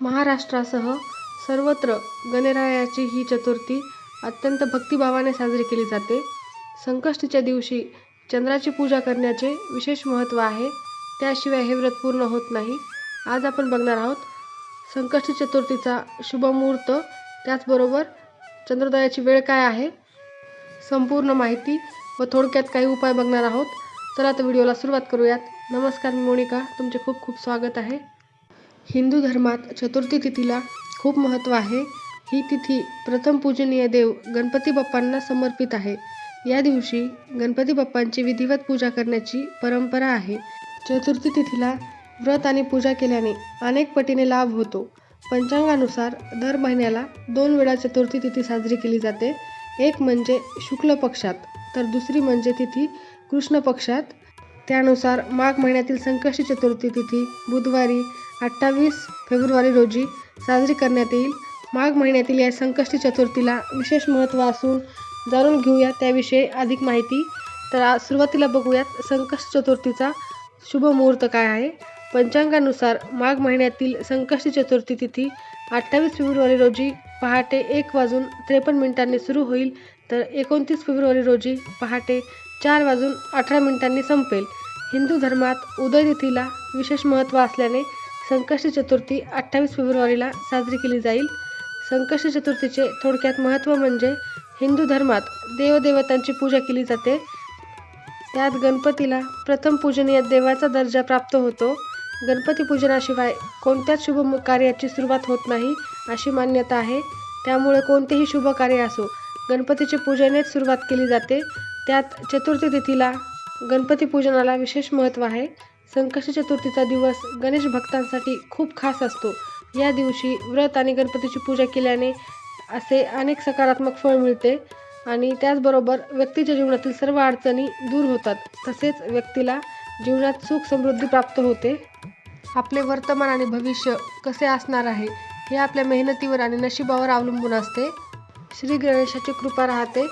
महाराष्ट्रासह सर्वत्र गणरायाची ही चतुर्थी अत्यंत भक्तिभावाने साजरी केली जाते. संकष्टीच्या दिवशी चंद्राची पूजा करण्याचे विशेष महत्त्व आहे. त्याशिवाय हे व्रत पूर्ण होत नाही. आज आपण बघणार आहोत संकष्टी चतुर्थीचा शुभ मुहूर्त, त्याचबरोबर चंद्रोदयाची वेळ काय आहे, संपूर्ण माहिती व थोडक्यात काही उपाय बघणार आहोत. चला तर व्हिडिओला सुरुवात करूयात. नमस्कार मी मोनिका, तुमचे खूप खूप स्वागत आहे. हिंदू धर्मात चतुर्थी तिथीला खूप महत्त्व आहे. ही तिथी प्रथम पूजनीय देव गणपती बाप्पांना समर्पित आहे. या दिवशी गणपती बाप्पांची विधिवत पूजा करण्याची परंपरा आहे. चतुर्थी तिथीला व्रत आणि पूजा केल्याने अनेक पटीने लाभ होतो. पंचांगानुसार दर महिन्याला दोन वेळा चतुर्थी तिथी साजरी केली जाते. एक म्हणजे शुक्ल पक्षात तर दुसरी म्हणजे तिथी कृष्ण पक्षात. त्यानुसार माघ महिन्यातील संकष्टी चतुर्थी तिथी बुधवारी अठ्ठावीस फेब्रुवारी रोजी साजरी करण्यात येईल. माघ महिन्यातील या संकष्टी चतुर्थीला विशेष महत्त्व असून जाणून घेऊया त्याविषयी अधिक माहिती. तर सुरुवातीला बघूयात संकष्टी चतुर्थीचा शुभ मुहूर्त काय आहे. पंचांगानुसार माघ महिन्यातील संकष्टी चतुर्थी तिथी अठ्ठावीस फेब्रुवारी रोजी पहाटे एक वाजून त्रेपन्न मिनिटांनी सुरू होईल तर एकोणतीस फेब्रुवारी रोजी पहाटे चार वाजून अठरा मिनिटांनी संपेल. हिंदू धर्मात उदय तिथीला विशेष महत्त्व असल्याने संकष्टी चतुर्थी अठ्ठावीस फेब्रुवारीला साजरी केली जाईल. संकष्टी चतुर्थीचे थोडक्यात महत्त्व म्हणजे हिंदू धर्मात देवदेवतांची पूजा केली जाते. त्यात गणपतीला प्रथम पूजनीय देवाचा दर्जा प्राप्त होतो. गणपती पूजनाशिवाय कोणत्याच शुभ कार्याची सुरुवात होत नाही अशी मान्यता आहे. त्यामुळे कोणतेही शुभ कार्य असो गणपतीचे पूजनेच सुरुवात केली जाते. त्यात चतुर्थी तिथीला गणपती पूजनाला विशेष महत्त्व आहे. संकष्टी चतुर्थीचा दिवस गणेश भक्तांसाठी खूप खास असतो. या दिवशी व्रत आणि गणपतीची पूजा केल्याने असे अनेक सकारात्मक फळ मिळते आणि त्याचबरोबर व्यक्तीच्या जीवनातील सर्व अडचणी दूर होतात. तसेच व्यक्तीला जीवनात सुख समृद्धी प्राप्त होते. आपले वर्तमान आणि भविष्य कसे असणार आहे हे आपल्या मेहनतीवर आणि नशिबावर अवलंबून असते. श्री गणेशाची कृपा राहते.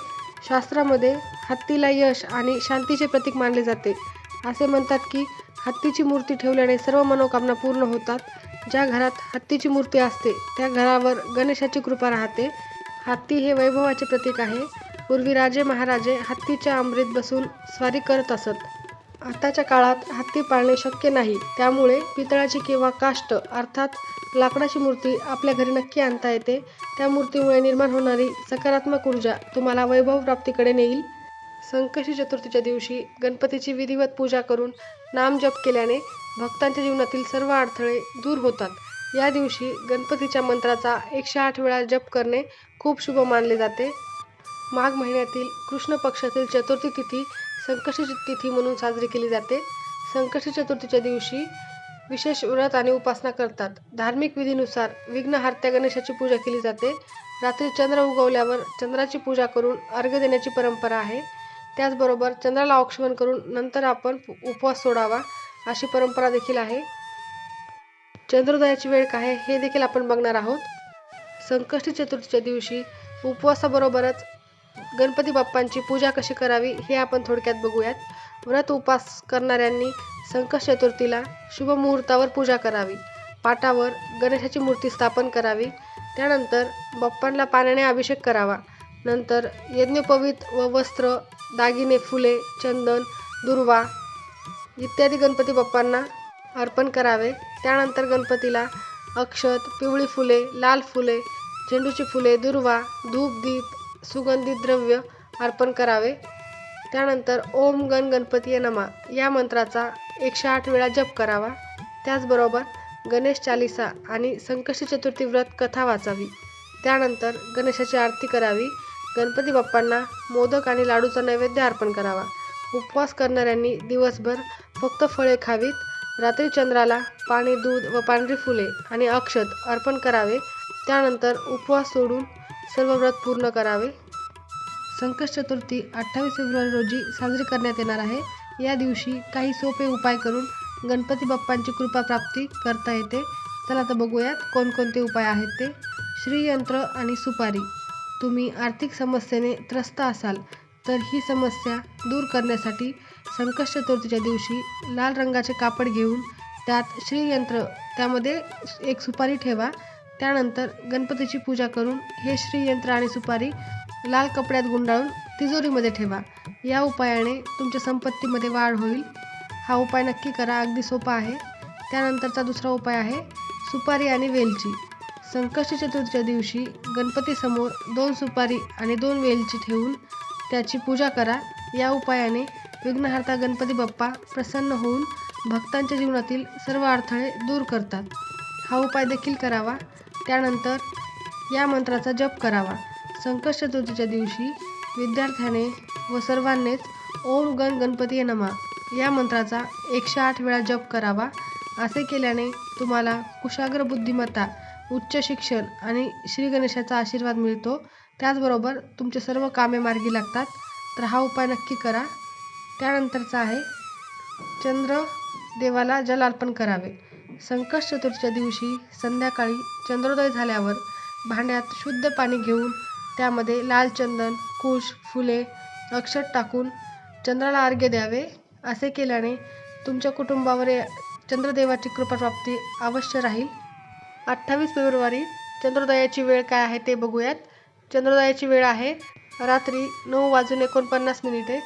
शास्त्रामध्ये हत्तीला यश आणि शांतीचे प्रतीक मानले जाते. असे म्हणतात की हत्तीची मूर्ती ठेवल्याने सर्व मनोकामना पूर्ण होतात. ज्या घरात हत्तीची मूर्ती असते त्या घरावर गणेशाची कृपा राहते. हत्ती हे वैभवाचे प्रतीक आहे. पूर्वी राजे महाराजे हत्तीच्या अमृत बसून स्वारी करत असत. आताच्या काळात हत्ती पाळणे शक्य नाही. त्यामुळे पितळाची किंवा काष्ठ अर्थात लाकडाची मूर्ती आपल्या घरी नक्की आणता येते. त्या मूर्तीमुळे निर्माण होणारी सकारात्मक ऊर्जा तुम्हाला वैभव प्राप्तीकडे नेईल. संकष्टी चतुर्थीच्या दिवशी गणपतीची विधिवत पूजा करून नामजप केल्याने भक्तांच्या जीवनातील सर्व अडथळे दूर होतात. या दिवशी गणपतीच्या मंत्राचा एकशे आठ वेळा जप करणे खूप शुभ मानले जाते. माघ महिन्यातील कृष्ण पक्षातील चतुर्थी तिथी संकष्टी तिथी म्हणून साजरी केली जाते. संकष्टी चतुर्थीच्या दिवशी विशेष व्रत आणि उपासना करतात. धार्मिक विधीनुसार विघ्नहार्त्या गणेशाची पूजा केली जाते. रात्री चंद्र उगवल्यावर चंद्राची पूजा करून अर्घ्य देण्याची परंपरा आहे. त्याचबरोबर चंद्राला औक्षमन करून नंतर आपण उपवास सोडावा अशी परंपरा देखील आहे. चंद्रोदयाची वेळ काय हे देखील आपण बघणार आहोत. संकष्टी चतुर्थीच्या दिवशी उपवासाबरोबरच गणपती बाप्पांची पूजा कशी करावी हे आपण थोडक्यात बघूयात. व्रत उपास करणाऱ्यांनी संकष्ट चतुर्थीला शुभ मुहूर्तावर पूजा करावी. पाटावर गणेशाची मूर्ती स्थापन करावी. त्यानंतर बाप्पांना पाण्याने अभिषेक करावा. नंतर यज्ञोपवीत व वस्त्र, दागिने, फुले, चंदन, दुर्वा इत्यादी गणपती बाप्पांना अर्पण करावे. त्यानंतर गणपतीला अक्षत, पिवळी फुले, लाल फुले, झेंडूची फुले, दुर्वा धूप, दीप, सुगंधित द्रव्य अर्पण करावे. त्यानंतर ओम गण गणपती नमा या मंत्राचा एकशे आठ वेळा जप करावा. त्याचबरोबर गणेश चालीसा आणि संकष्टी चतुर्थी व्रत कथा वाचावी. त्यानंतर गणेशाची आरती करावी. गणपती बाप्पांना मोदक आणि लाडूचा नैवेद्य अर्पण करावा. उपवास करणाऱ्यांनी दिवसभर फक्त फळे खावीत. रात्री चंद्राला पाणी, दूध व पांढरी फुले आणि अक्षत अर्पण करावे. त्यानंतर उपवास सोडून सर्व व्रत पूर्ण करावे. संकट चतुर्थी अठ्ठावीस फेब्रुवारी रोजी साजरी करण्यात येणार आहे. या दिवशी काही सोपे उपाय करून गणपती बाप्पांची कृपा प्राप्ती करता येते. चला तर बघूयात कोणकोणते उपाय आहेत ते. श्रीयंत्र आणि सुपारी तुम्ही आर्थिक समस्येने त्रस्त असाल तर ही समस्या दूर करण्यासाठी संकष्ट चतुर्थीच्या दिवशी लाल रंगाचे कापड घेऊन त्यात श्रीयंत्र त्यामध्ये एक सुपारी ठेवा. त्यानंतर गणपतीची पूजा करून हे श्रीयंत्र आणि सुपारी लाल कपड्यात गुंडाळून तिजोरीमध्ये ठेवा. या उपायाने तुमच्या संपत्तीमध्ये वाढ होईल. हा उपाय नक्की करा अगदी सोपा आहे. त्यानंतरचा दुसरा उपाय आहे सुपारी आणि वेलची. संकष्टी चतुर्थीच्या दिवशी गणपतीसमोर दोन सुपारी आणि दोन वेलची ठेवून त्याची पूजा करा. या उपायाने विघ्नहर्ता गणपती बाप्पा प्रसन्न होऊन भक्तांच्या जीवनातील सर्व अडथळे दूर करतात. हा उपाय देखील करावा. त्यानंतर या मंत्राचा जप करावा. संकष्ट चतुर्थीच्या दिवशी विद्यार्थ्याने व सर्वांनीच ओम गण गणपती नमा या मंत्राचा एकशे आठ वेळा जप करावा. असे केल्याने तुम्हाला कुशाग्र बुद्धिमत्ता उच्च शिक्षण आणि श्री गणेशाचा आशीर्वाद मिळतो. त्याचबरोबर तुमचे सर्व कामे मार्गी लागतात. तर हा उपाय नक्की करा. त्यानंतरचा आहे चंद्र देवाला जल अर्पण करावे. संकष्ट चतुर्थीच्या दिवशी संध्याकाळी चंद्रोदय झाल्यावर भांड्यात शुद्ध पाणी घेऊन त्यामध्ये लाल चंदन कुश फुले अक्षत टाकून चंद्राला अर्घ्य द्यावे. असे केल्याने तुमच्या कुटुंबावर या चंद्रदेवाची कृपाप्राप्ती अवश्य राहील. अठ्ठावीस फेब्रुवारी चंद्रोदयाची वेळ काय आहे ते बघूयात. चंद्रोदयाची वेळ आहे रात्री नऊ वाजून एकोणपन्नास मिनिटे.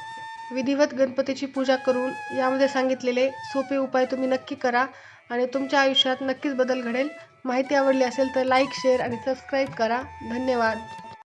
विधिवत गणपतीची पूजा करून यामध्ये सांगितलेले सोपे उपाय तुम्ही नक्की करा आणि तुमच्या आयुष्यात नक्कीच बदल घडेल. माहिती आवडली असेल तर लाईक शेअर आणि सबस्क्राईब करा. धन्यवाद.